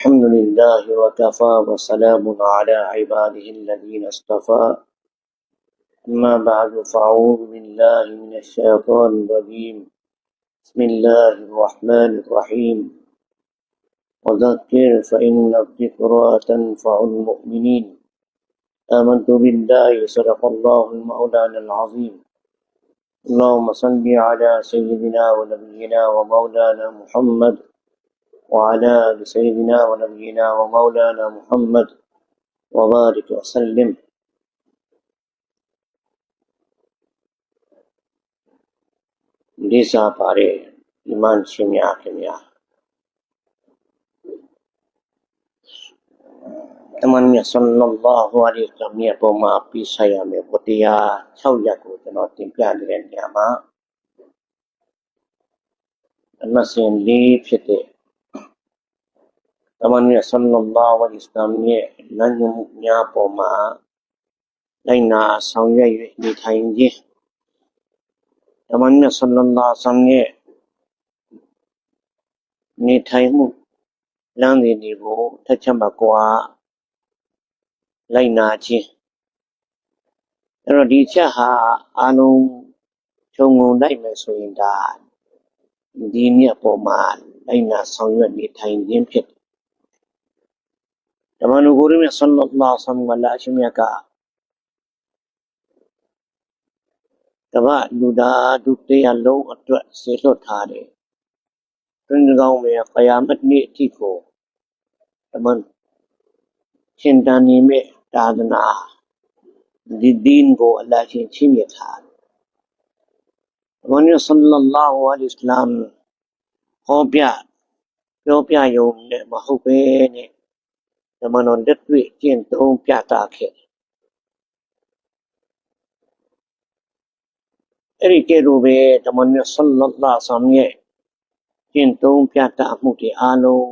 الحمد لله وكفى وسلام على عباده الذين اصطفى. أما بعد فأعوذ بالله من الشيطان الرجيم. بسم الله الرحمن الرحيم. وذكر فإن الذكرى تنفع المؤمنين. آمنت بالله صدق الله المولانا العظيم. اللهم صل على سيدنا ونبينا ومولانا محمد. وعلى آل سيدنا ونبينا ومولانا محمد وبارك وسلم လေးစားပါတဲ့ဒီမန်ရှင်များခင်ဗျာတမန်မြတ်ဆလ္လာလာဟူအလိုင်းဝါဆလမ်ရဲ့ပုံမှာပြဆိုင်ရမယ်ဝတရား6ရပ်ကိုကျွန်တော်တင်ပြနေတဲ့နေရာမှာအမစင်လေးဖြစ်တဲ့ တမန်မြတ်ဆလ္လာလာဟူအလိုင်းဝါဆလမ်ရဲ့လမ်းညွှန်မှုများပေါ်မှာလိုက်နာဆောင်ရွက်၍နေထိုင်ခြင်းတမန်မြတ်ဆလ္လာလာဆလမ်ရဲ့နေထိုင်မှုလမ်းစဉ်တွေကိုထက်ချက်မကွာလိုက်နာခြင်းအဲ့တော့ဒီချက်ဟာအာလုံးခြုံငုံလိုက်မယ်ဆိုရင်ဒါဒီမြတ်ပေါ်မှာလိုက်နာဆောင်ရွက်နေထိုင်ခြင်းဖြစ်တယ် ဓမ္မနုဂုရမြတ်ဆလ္လာလာဆလမ်ဝလာရှိမြတ်ကကမ္ဘာလူသားဒုတိယလုံးအတွက်ဆေလွတ်ထားတယ်တွင်ကောင်းမယ်ခယာမတ်နေ့အထိကိုဓမ္မရှင်တန်နေမဲ့သာသနာဒီဒင်းကိုအလ္လာဟ်ရှင်ချင်းမြတ်ထားတယ်။ဘုန်းကြီးဆလ္လာလာဟူအလိစလမ်ဟောပြပြောပြယုံနဲ့မဟုတ်ပဲနဲ့ ဓမ္မတော်တက်တွေ့ကျင့်သုံးပြတာခဲ့တယ်။အဲ့ဒီကဲလိုပဲဓမ္မတော်ဆလ္လာလာဆမ်ရဲ့ကျင့်သုံးပြတာမှုတွေအားလုံး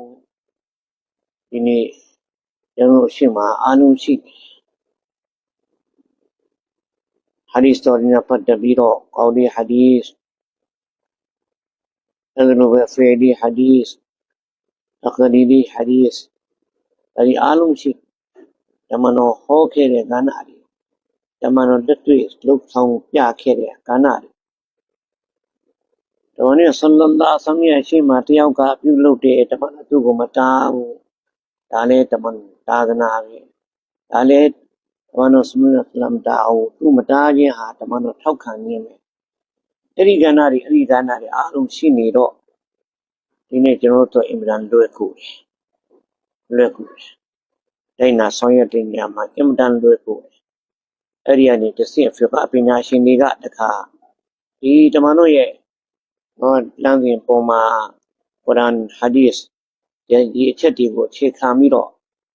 ဒီနေ့ကျွန်တော်ရှင်းမှာအားလုံးရှိတယ် hadis တော်ရင်ဖတ်တပြီးတော့ကောင်းတဲ့ hadis အဲ့လိုပဲ fi'li hadis အကဒီဒီ hadis အဲ ဒီအားလုံးရှိဓမ္မတော်ဟောခဲ့တဲ့ကဏ္ဍတွေဓမ္မတော်တက်တွေ့လှုပ်ဆောင်ပြခဲ့တဲ့ကဏ္ဍတွေတော်နဲ့ဆလ္လာလာဆမ်ရဲ့ရှိမှတယောက်ကပြုလုပ်တဲ့ဓမ္မတော်သူ့ကိုမတားဘူးဒါလည်းဓမ္မသာသနာပဲဒါလည်းဓမ္မတော်ဆလ္လာလမ်တာအောင်သူ့မတားခြင်းဟာဓမ္မတော်ထောက်ခံခြင်းပဲအဲ့ဒီကဏ္ဍတွေအဲ့ဒီကဏ္ဍတွေအားလုံးရှိနေတော့ဒီနေ့ကျွန်တော်တို့အင်မတန်လွယ်ကူတယ် လွယ်ကူတယ်တိုင်းနာဆောင်ရွက်တဲ့နေရာမှာအင်မတန်လွယ်ကူတယ်အဲ့ဒီကနေတစ်ဆင့်ဖီကာပညာရှင်တွေကတခါဒီဓမ္မတော်ရဲ့ဟောလမ်းစဉ်ပုံမှာကုရ်အာန်ဟာဒီစ်ဒီအချက်တွေကိုအခြေခံပြီးတော့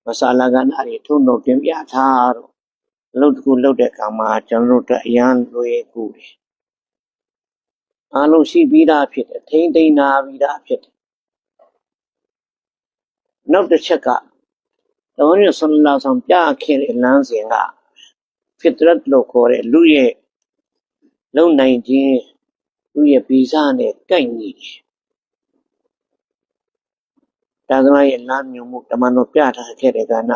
မဆာလာကနာတွေထုံတော့ပြင်ပြထားတော့အလုပ်တစ်ခုလုပ်တဲ့အခါမှာကျွန်တော်တို့အရန်လွယ်ကူတယ်အားလုံးရှိပြီးသားဖြစ်တယ်ထိမ့်သိမ်းနာပြီးသားဖြစ်တယ် နောက်တစ်ချက်ကတော်ရဆလလာဆောင်ပြခဲ့တဲ့လမ်းစဉ်ကဖစ်တရတ်လို့ခေါ်တဲ့လူရဲ့လုံနိုင်ခြင်းလူရဲ့ဗီဇနဲ့ကိုက်ညီတယ်ဒါသမားရဲ့လမ်းမျိုးမှုဓမ္မတော်ပြထားခဲ့တဲ့ကဏ္ဍ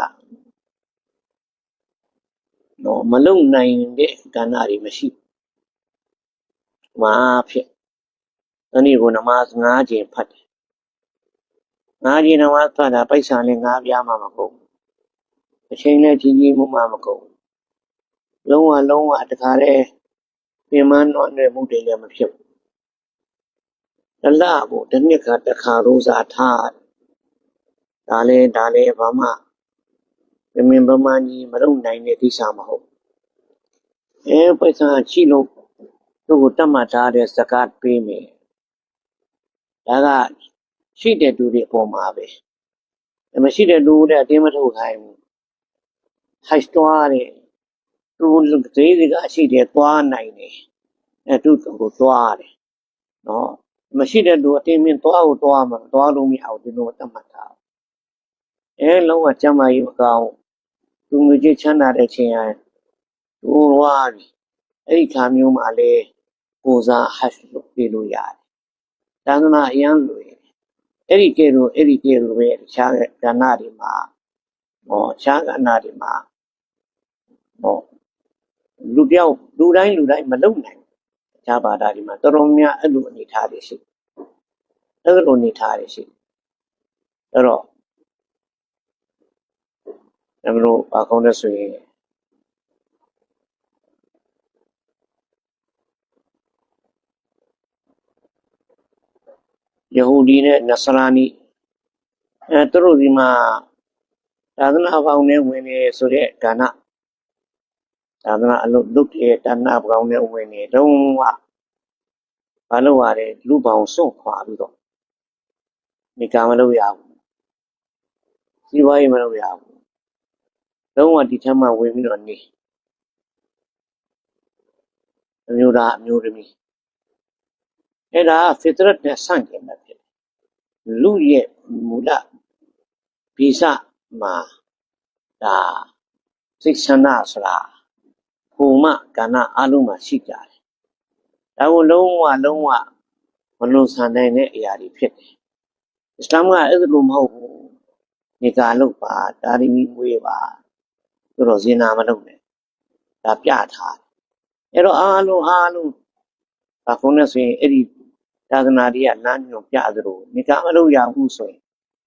တော့မလုံနိုင်တဲ့ကဏ္ဍတွေမရှိဘူးမာဖြစ်အဲ့ဒီကိုနမတ်၅ကျင်ဖတ်တယ် ၅ကျင်နမတ်ဖတ်တာပိုက်ဆံနဲ့၅ပြားမှမကုန်အချိန်နဲ့ကြီးကြီးမှုမှမကုန်လုံးဝလုံးဝတခါလဲပြင်မတော့နဲ့မှုတွေလည်းမဖြစ်ဘူးတလကိုတစ်နှစ်ခါတစ်ခါရိုးစားထားဒါလဲဒါလဲဘာမှပြမင်ပမာကြီးမလုပ်နိုင်တဲ့ကိစ္စမဟုတ်အဲပိုက်ဆံချိလို့သူ့ကိုတတ်မှတ်ထားတဲ့စကားပေးမယ်ဒါက ရှိတဲ့သူတွေအပေါ်မှာပဲမရှိတဲ့လူတွေအတင်းမထုတ်ခိုင်းဘူးဟိုက်သွားတယ်သူသေးသေးကရှိတယ်သွားနိုင်တယ်အဲသူ့ကိုသွားတယ်နော်မရှိတဲ့လူအတင်းမင်းသွားကိုသွားမှာသွားလို့မရဘူးဒီလိုတတ်မှတ်ထားအဲလုံးဝကျမ်းမာရေးမကောင်းသူငွေကြေးချမ်းသာတဲ့ချိန်ရသူဝါပြီအဲ့ဒီခါမျိုးမှာလေကိုစားဟတ်လို့ပြေလို့ရတယ်သာသနာအရန်လွယ် အဲ့ဒီကဲလို့အဲ့ဒီကဲလို့ပဲတခြားကဏ္ဍတွေမှာဟောခြားကဏ္ဍတွေမှာဟောလူတယောက်လူတိုင်းလူတိုင်းမလုံနိုင်ဘူးတခြားဘာသာတွေမှာတော်တော်များအဲ့လိုအနေထားတွေရှိအဲ့လိုအနေထားတွေရှိအဲ့တော့ကျွန်တော်တို့ဘာကောင်းလဲဆိုရင် ယဟူဒီနဲ့နဆရာနီအဲသူတို့ဒီမှာသာသနာပေါင်းနဲ့ဝင်နေဆိုတဲ့ကဏ္ဍသာသနာအလုပ်လုပ်တဲ့တဏ္ဍပေါင်းနဲ့ဝင်နေတော့ဝဘာလို့ရလဲလူပေါင်းစွန့်ခွာပြီးတော့ဒီကံမလုပ်ရဘူးစီးပွားရေးမလုပ်ရဘူးလုံးဝဒီထက်မှဝင်ပြီးတော့နေအမျိုးသားအမျိုးသမီးအဲ့ဒါဖစ်တရတ်နဲ့ဆန့်ကျင်တာဖြစ်တယ် လူရဲ့မူလဗီဇမှာဒါစိတ်ဆန္ဒဆိုတာဘုံမကဏ္ဍအလုံးမှာရှိကြတယ်ဒါကိုလုံးဝလုံးဝမလွန်ဆန်နိုင်တဲ့အရာတွေဖြစ်တယ်အစ္စလာမ်ကအဲ့ဒါလိုမဟုတ်ဘူးနေကာလုပ်ပါဒါရီမီမွေးပါဆိုတော့ဇင်နာမလုပ်နဲ့ဒါပြထားတယ်အဲ့တော့အားလုံးအားလုံးဘာဖုန်းနဲ့ဆိုရင်အဲ့ဒီ သာသနာတွေကလမ်းညွန်ပြသလိုနေကာမလုပ်ရဘူးဆိုရင်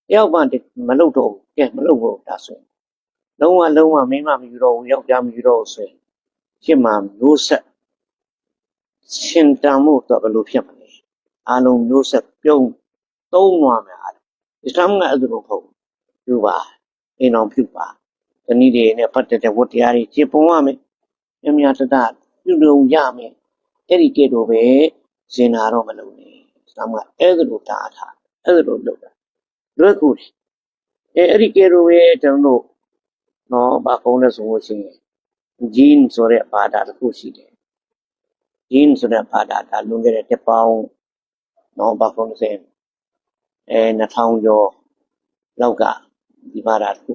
တယောက်မှမလုပ်တော့ဘူးကဲမလုပ်ဘူးဒါဆိုရင်လုံးဝလုံးဝမင်းမမယူတော့ဘူးယောက်ျားမယူတော့ဘူးဆိုရင်ရှင်းမှာမျိုးဆက်ရှင်တန်မှုတော့ဘယ်လိုဖြစ်မလဲအားလုံးမျိုးဆက်ပြုံးသုံးသွားမယ်အားလုံးအစ္စလာမ်ကအဲ့ဒါလိုမဟုတ်ဘူးပြုပါအိမ်အောင်ပြုပါတနည်းတွေနဲ့ပတ်သက်တဲ့ဝတ္တရားတွေခြေပုံရမယ်အများတတပြုလုပ်ရမယ်အဲ့ဒီကဲတော့ပဲ ဇင်နာတော့မလုပ်နဲ့အစ္စလာမ်ကအဲ့ဒါလိုတားထားအဲ့ဒါလိုလုပ်တာလွယ်ကူတယ်အဲအဲ့ဒီကဲတော့ပဲကျွန်တော်တို့နော်ဘာကုန်းလဲဆိုလို့ရှိရင် gene ဆိုတဲ့ဘာသာတစ်ခုရှိတယ် gene ဆိုတဲ့ဘာသာဒါလွန်ခဲ့တဲ့တစ်ပေါင်းနော်ဘာကုန်းလဲအဲ2000ကျော်လောက်ကဒီဘာသာတစ်ခု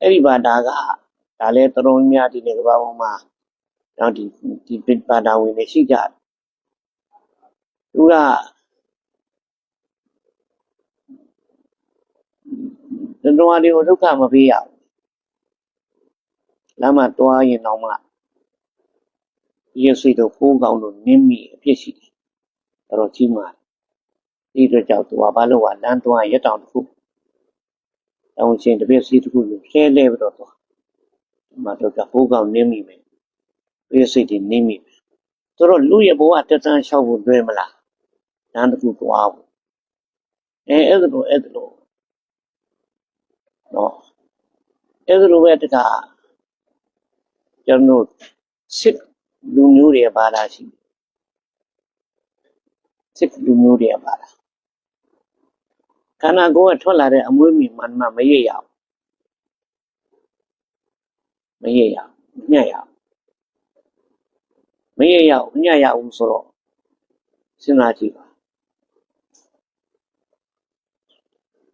အဲ့ဒီဘာသာကဒါလည်းတော်တော်များဒီနေ့ကမ္ဘာပေါ်မှာ နော်ဒီဒီဘာသာဝင်တွေရှိကြတယ်သူကတဏှာတွေကိုဒုက္ခမပေးရဘူးလမ်းမှာတွားရင်တော့မှရေစိတ်တို့ဖိုးကောင်းတို့နင်းမိအဖြစ်ရှိတယ်တော်တော်ကြီးမားတယ်ဒီတော့ကြောင့်သူကဘာလို့ကလမ်းတွားရက်တောင်တစ်ခုတောင်ချင်းတစ်ပြည့်စီတစ်ခုကိုဆဲလဲပြီးတော့သွားဒီမှာတော့ကဖိုးကောင်းနင်းမိမယ် ရေစိတ်တွေနင်းမိမယ်ဆိုတော့လူရဲ့ဘဝတက်တန်းလျှောက်ဖို့လွယ်မလားလမ်းတစ်ခုတွားဖို့အဲအဲ့ဒါလိုအဲ့ဒါလိုနော်အဲ့ဒါလိုပဲတခါကျွန်တော်စစ်လူမျိုးတွေပါလာရှိစစ်လူမျိုးတွေပါလာခန္ဓာကိုယ်ကထွက်လာတဲ့အမွေးမြင်မှန်မှမရရအောင်မရရအောင်ညံ့ရအောင်မ ရရအောင်ညံ့ရအောင်ဆိုတော့စဉ်းစားကြည့်ပါ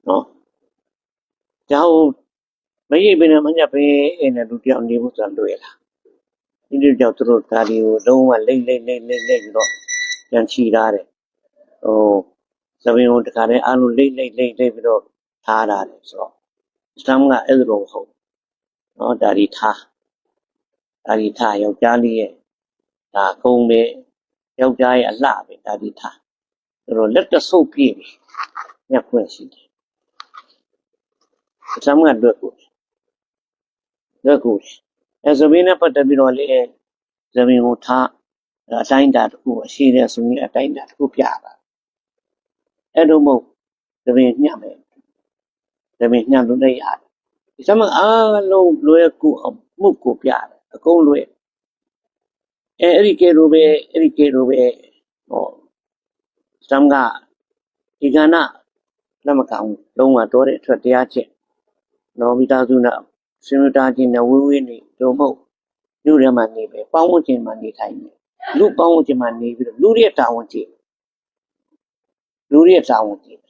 နော်ဒါဟိုမရိပ်ပင်နဲ့မညက်ပင်အဲ့နဲ့လူတယောက်နေဖို့ဆိုတာလွယ်လားဒီလိုကြောင့်သူတို့ဒါဒီကိုလုံးဝလိမ့်လိမ့်လိမ့်လိမ့်လိမ့်ပြီးတော့ပြန်ချီထားတယ်ဟိုသဘင်ကိုတခါတည်းအားလုံးလိမ့်လိမ့်လိမ့်လိမ့်ပြီးတော့ထားထားတယ်ဆိုတော့အစ္စလာမ်ကအဲ့လိုမဟုတ်နော်ဒါဒီထားဒါဒီထားယောက်ျားလေးရဲ့ ဒါကုန်းပဲယောက်ျားရဲ့အလှပဲဒါဒီထားသူတို့လက်တဆုပ်ပြည့်ပြီညက်ခွင့်ရှိတယ်အစမ်းကလွတ်ကိုလွတ်ကိုအဲဇမင်းနဲ့ပတ်သက်ပြီးတော့လေဇမင်းကိုထားအတိုင်းတာတစ်ခုအရှိတဲ့ဆိုရင်အတိုင်းတာတစ်ခုပြတာအဲ့လိုမဟုတ်ဇမင်းညှမယ်ဇမင်းညှလို့လည်းရတယ်ဒီစမ်းအားလုံးလွယ်ကူအမှုကိုပြတယ်အကုန်လွယ် အဲအဲ့ဒီကေလိုပဲအဲ့ဒီကေလိုပဲဟောစမ်းကဒီကဏ္ဍလက်မကောင်းလုံးဝတော့တဲ့အထွက်တရားချက်နော်မိသားစုနဲ့ဆွေမျိုးသားချင်းနဲ့ဝေးဝေးနေတို့မဟုတ်မြို့ထဲမှာနေပဲပေါင်းဝန်းကျင်မှာနေထိုင်နေလူပေါင်းဝန်းကျင်မှာနေပြီးတော့လူရဲ့တာဝန်ကြည့်လူရဲ့တာဝန်ကြည့်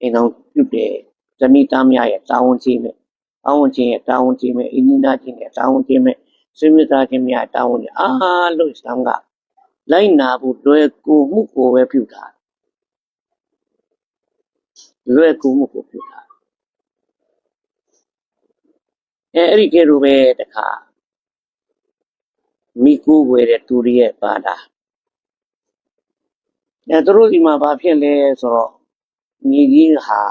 အိမ်တော်ပြုတ်တယ်ဇမိသားများရဲ့တာဝန်ကြည့်မယ်ပေါင်းဝန်းကျင်ရဲ့တာဝန်ကြည့်မယ်အင်းကြီးသားချင်းရဲ့တာဝန်ကြည့်မယ် ဆွေမျိုးသားချင်းများတာဝန်ကြည့်အားလို့စံကလိုက်နာဖို့လွယ်ကူမှုကိုပဲပြုတာလွယ်ကူမှုကိုပြုတာအဲအဲ့ဒီကဲလိုပဲတခါမိကိုဝယ်တဲ့သူတွေရဲ့ပါတာအဲသူတို့ဒီမှာဘာဖြစ်လဲဆိုတော့မြေကြီးဟာ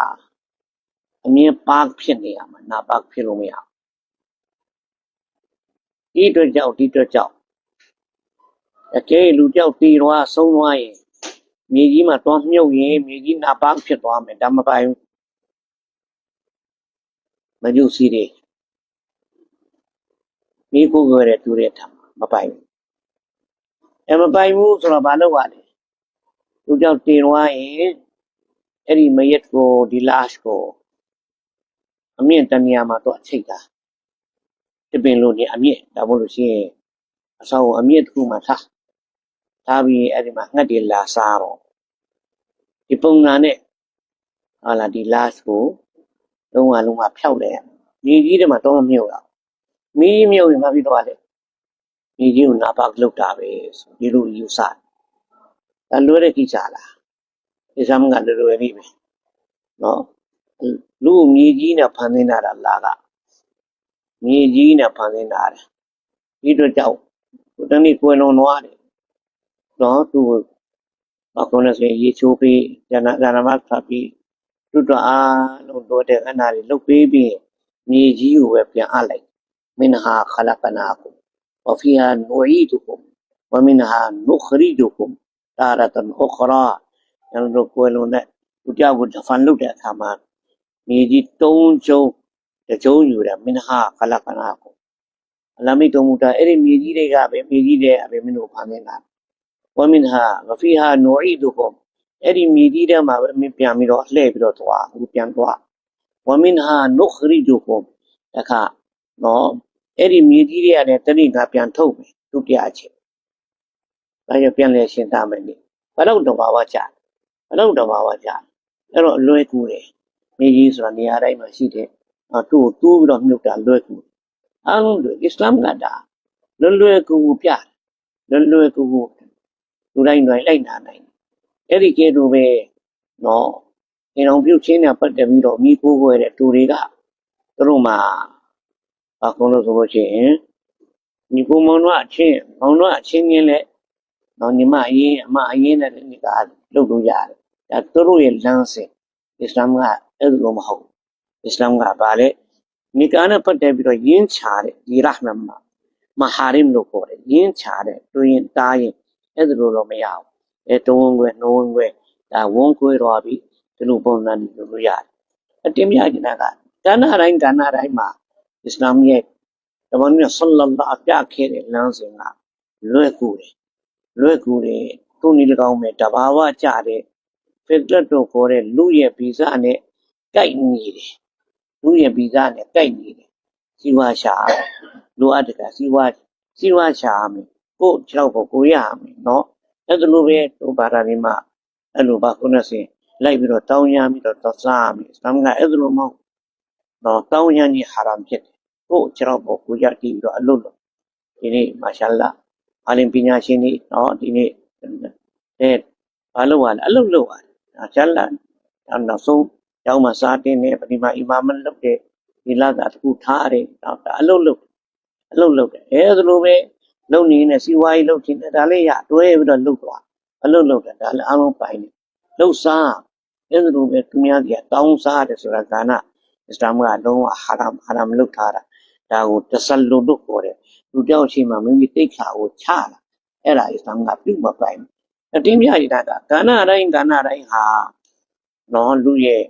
အမြင်ပါဖြစ်နေရမှာနာပါဖြစ်လို့မရဘူး ဒီအတွက်ကြောင့်ဒီအတွက်ကြောင့်အကဲလူကြောက်တီတော့ဆုံးသွားရင်မြေကြီးမှာတွားမြုပ်ရင်မြေကြီးနာပါဖြစ်သွားမယ်ဒါမပိုင်ဘူးမညှို့စီးတယ်မိကိုဝယ်တဲ့သူတွေထမ်းမပိုင်ဘူးအဲမပိုင်ဘူးဆိုတော့ဘာလုပ်ရလဲလူကြောက်တင်သွားရင်အဲ့ဒီမရက်ကိုဒီ last ကိုအမြင့်တနေရာမှာတော့အချိတ်တာ တပင်လို့နေအမြင့်ဒါမို့လို့ရှိရင်အဆောင်အမြင့်တစ်ခုမှထားထားပြီးအဲ့ဒီမှာငှက်တွေလာစားတော့ဒီပုံစံနဲ့ဟာလာဒီ last ကိုလုံးဝလုံးဝဖျောက်လဲမြေကြီးတွေမှာတော့မမြုပ်တော့မီးမြုပ်ရင်မဖြစ်တော့လေမြေကြီးကိုနာပါလုတ်တာပဲဆိုဒီလိုယူဆတယ်လွယ်တဲ့ကိစ္စလားဒီစမ်းကလွယ်လွယ်လေးပဲနော်လူမြေကြီးနဲ့ဖန်ဆင်းတာလားက မြေကြီးနဲ့ဖန်ဆင်းတာတယ်ဒီတော့ကြောက်တနေ့ကွယ်လွန်သွားတယ်နော်သူအခုလည်းဆိုရေချိုးပြီးဇာနာဇာနာမဖတ်ပြီးတွတ်တော့အားလုံးတော့တဲ့အနာတွေလုတ်ပေးပြီးမြေကြီးကိုပဲပြန်အပ်လိုက်မင်းဟာခလကနာကိုဝဖီဟာနူအီဒုကုမ်ဝမင်ဟာနုခရီဒုကုမ်တာရတန်အခရာကျွန်တော်ကွယ်လွန်တဲ့သူတယောက်ကိုဒဖန်လုပ်တဲ့အခါမှာမြေကြီးတုံးကျုံ တကျုံးယူတယ်မင်းဟာခလကနာကိုအလမိတ်တော်မူတာအဲ့ဒီမြေကြီးတွေကပဲမြေကြီးတဲ့အပဲမင်းတို့ဖန်နေတာဝမင်ဟာဝဖီဟာနူအီဒုကုမ်အဲ့ဒီမြေကြီးထဲမှာပဲမင်းပြန်ပြီးတော့လှည့်ပြီးတော့သွားအခုပြန်သွားဝမင်ဟာနုခရီဒုကုမ်တခါနော်အဲ့ဒီမြေကြီးတွေကလည်းတဏိကပြန်ထုတ်မယ်ဒုတိယအချက်ဒါကြောင့်ပြန်လဲရှင်းသားမယ်လေဘလောက်တဘာဝကြဘလောက်တဘာဝကြအဲ့တော့အလွယ်ကူတယ်မြေကြီးဆိုတာနေရာတိုင်းမှာရှိတ ယ်အတူတူးပြီးတော့မြုပ်တာလွယ်ကူအားလုံးတွေအစ္စလာမ်ကတာလွယ်လွယ်ကူကူပြလွယ်လွယ်ကူကူလူတိုင်းတိုင်းလိုက်နာနိုင်အဲ့ဒီကဲလိုပဲနော်အင်အောင်ပြုတ်ချင်းနဲ့ပတ်သက်ပြီးတော့မိကိုးခွဲတဲ့သူတွေကသူတို့မှာအခုလို့ဆိုလို့ရှိရင်ညီကိုမောင်တို့အချင်းမောင်တို့အချင်းချင်းလဲတော့ညီမအရင်အမအရင်နဲ့ဒီကလုပ်လို့ရတယ်ဒါသူတို့ရဲ့လမ်းစဉ်အစ္စလာမ်ကအဲ့လိုမဟုတ် အစ္စလာမ်ကဗာလေနိကာနဲ့ပတ်သက်ပြီးတော့ယင်းချတဲ့ဒီရဟမန်မှာမဟာရမ်လို့ခေါ်တယ်ယင်းချတဲ့တွင်တားရင်အဲ့လိုတော့မရဘူးအဲတုံးဝင်ခွဲနှုံးဝင်ခွဲဒါဝန်းခွဲတော့ပြီးဒီလိုပုံစံလုပ်လို့ရတယ်အတင်းမြကျင်တာကကဏ္ဍတိုင်းကဏ္ဍတိုင်းမှာအစ္စလာမ်ရဲ့တမန်တော်ဆလ္လာလာအပြခဲ့တဲ့လမ်းစဉ်ကလွယ်ကူတယ်လွယ်ကူတယ်သူနေ၎င်းမဲ့တဘာဝကြတဲ့ဖစ်လက်တို့ခေါ်တဲ့လူရဲ့ဗီဇနဲ့ကြိုက်နေတယ် သူ့ရဲ့ဗီဇနဲ့တိုက်နေတယ်စီဝါရှာလိုအပ်တဲ့စီဝါစီဝါရှာမယ်ကို့ကြောက်ကိုကိုရမယ်နော်အဲ့ဒါလိုပဲဟိုဘာသာတွေမှာအဲ့လိုပါခုနစင်လိုက်ပြီးတော့တောင်းရပြီးတော့တော့စားရမယ်စမ်းကအဲ့ဒါလိုမဟုတ်တော့တောင်းရနေဟာရမ်ဖြစ်တယ်ကို့ကြောက်ကိုကိုရတည်ပြီးတော့အလုပ်လုပ်ဒီနေ့မာရှာလာအာလင်ပညာရှင်တွေနော်ဒီနေ့အဲဘာလုပ်ရလဲအလုပ်လုပ်ရတာရှာလာနောက်ဆုံး ကျောင်းမှာစားတင်နေပဒီမှာအီမာမလုပ်တဲ့ဒီလာကတခုထားရတယ်တော့အလုပ်လုပ်အလုပ်လုပ်တယ်အဲဒါလိုပဲလုပ်နေနေစီဝါရေးလုပ်ချင်တယ်ဒါလေးရတွဲပြီးတော့လုပ်သွားအလုပ်လုပ်တယ်ဒါလည်းအားလုံးပိုင်တယ်လှုပ်စားအဲဒါလိုပဲသူများကြီးတောင်းစားတယ်ဆိုတာကာဏအစ္စလာမ်ကလုံးဝဟာရမ်ဟာရမ်လုပ်ထားတာဒါကိုတဆလူလို့ခေါ်တယ်လူတယောက်ရှိမှမိမိတိတ်ခါကိုချတာအဲ့ဒါအစ္စလာမ်ကပြုမပိုင်အတင်းပြရတာကကာဏတိုင်းကာဏတိုင်းဟာနော်လူရဲ့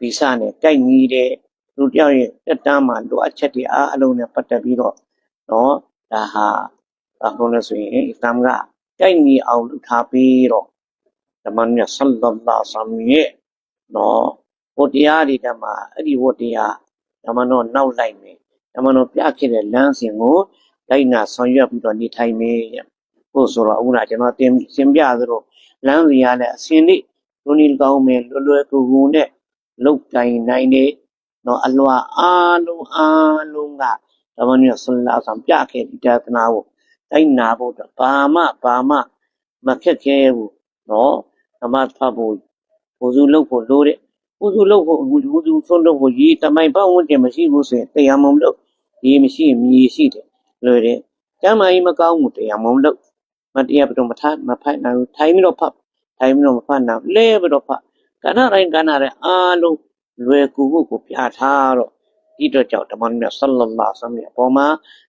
ဗီဇနဲ့ကြိုက်ညီတဲ့လူတယောက်ရဲ့တက်တမ်းမှာလိုအပ်ချက်တွေအားအလုံးနဲ့ပတ်သက်ပြီးတော့နော်ဒါဟာအခုလည်းဆိုရင်အစ္စလာမ်ကကြိုက်ညီအောင်လုပ်ထားပြီးတော့ဓမ္မမြတ်ဆလ္လာလာဆမ်ရဲ့နော်ဝတ္တရားတွေတမှာအဲ့ဒီဝတ္တရားဓမ္မတော့နောက်လိုက်မယ်ဓမ္မတော်ပြခဲ့တဲ့လမ်းစဉ်ကိုလိုက်နာဆောင်ရွက်ပြီးတော့နေထိုင်မယ်ဟုတ်ဆိုတော့အခုနကျွန်တော်တင်ရှင်းပြသလိုလမ်းစီရတဲ့အစင်းလေးလူနီကောင်းမယ်လွယ်လွယ်ကူကူနဲ့ လုတ်ကင်နိုင်တဲ့နော်အလွာအားလုံးအားလုံးကဓမ္မညဆလာဆံပြခဲ့ဒီတသနာကိုတိုက်နာဖို့ဘာမှဘာမှမခက်ခဲဘူးနော်ဓမ္မဖတ်ဖို့ဘုဇူလုတ်ဖို့လိုတဲ့ဥစုလုပ်ဖို့ဥစုဆုံးလုပ်ဖို့ရေတမိုင်ပတ်ဝန်းကျင်မရှိဘူးဆိုရင်တရားမုံလုပ်ရေမရှိရင်မြေရှိတယ်လွယ်တယ်ကျမ်းမာရေးမကောင်းဘူးတရားမုံလုပ်မတရားပြီးတော့မထားမဖိုက်နိုင်ဘူးထိုင်ပြီးတော့ဖတ်ထိုင်ပြီးတော့မဖတ်နိုင်ဘူးလဲပြီးတော့ဖတ်က ဏ္ဍတိုင်းကဏ္ဍတိုင်းအားလုံးလွယ်ကူဖို့ကိုပြထားတော့ဒီတော့ကြောင့်ဓမ္မမြတ်ဆလ္လာလာဆမ်ရဲ့အပေါ်မှာ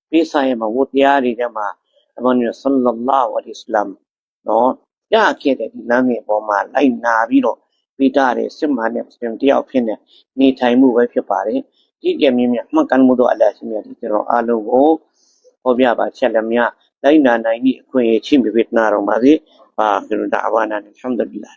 ပေးဆိုင်ရမှာဝတ်တရားတွေထဲမှာဓမ္မမြတ်ဆလ္လာလာဝါဒီစလမ်နော်ရခဲ့တဲ့ဒီလမ်းကြီးအပေါ်မှာလိုက်နာပြီးတော့ပိတာတဲ့စစ်မှန်တဲ့စင်တယောက်ဖြစ်နေနေထိုင်မှုပဲဖြစ်ပါတယ်ဒီကြမြင့်မြတ်မှန်ကန်မှုတို့အလ္လာဟ်ရှင်မြတ်ဒီကျွန်တော်အားလုံးကိုဟောပြပါချက်လည်းမြတ်လိုက်နာနိုင်သည့်အခွင့်အရေးချင်းပြပြနာတော်ပါစေပါကရုဏာအဝါနာအလ်ဟမ်ဒူလ illah